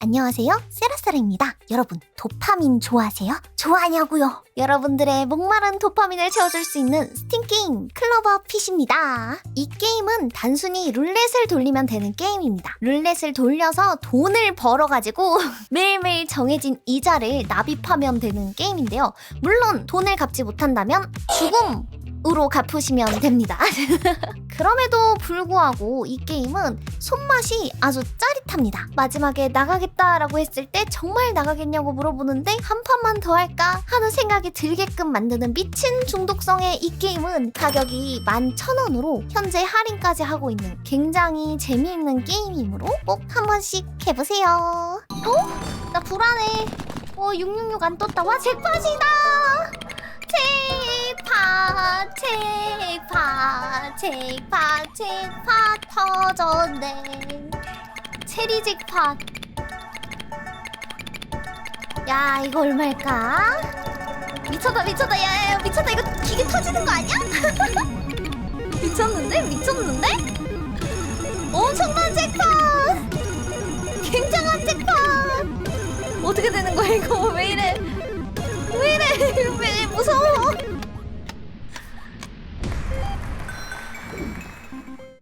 안녕하세요. 세라세라입니다. 여러분, 도파민 좋아하세요? 좋아하냐고요? 여러분들의 목마른 도파민을 채워줄 수 있는 스팀 게임 클로버 핏입니다. 이 게임은 단순히 룰렛을 돌리면 되는 게임입니다. 룰렛을 돌려서 돈을 벌어가지고 매일매일 정해진 이자를 납입하면 되는 게임인데요. 물론 돈을 갚지 못한다면 죽음! 으로 갚으시면 됩니다. 그럼에도 불구하고 이 게임은 손맛이 아주 짜릿합니다. 마지막에 나가겠다라고 했을 때 정말 나가겠냐고 물어보는데 한 판만 더 할까 하는 생각이 들게끔 만드는 미친 중독성의 이 게임은 가격이 11,000원으로 현재 할인까지 하고 있는 굉장히 재미있는 게임이므로 꼭 한 번씩 해보세요. 어? 나 불안해. 어, 666 안 떴다. 와, 잭팟이다! 잭 잭팟, 잭팟, 터졌네. 체리 잭팟. 야, 이거 얼마일까? 미쳤다, 미쳤다, 야, 야, 야, 미쳤다. 이거 기계 터지는 거 아니야? 미쳤는데? 미쳤는데? 엄청난 잭팟! 굉장한 잭팟! 어떻게 되는 거야, 이거? 왜 이래?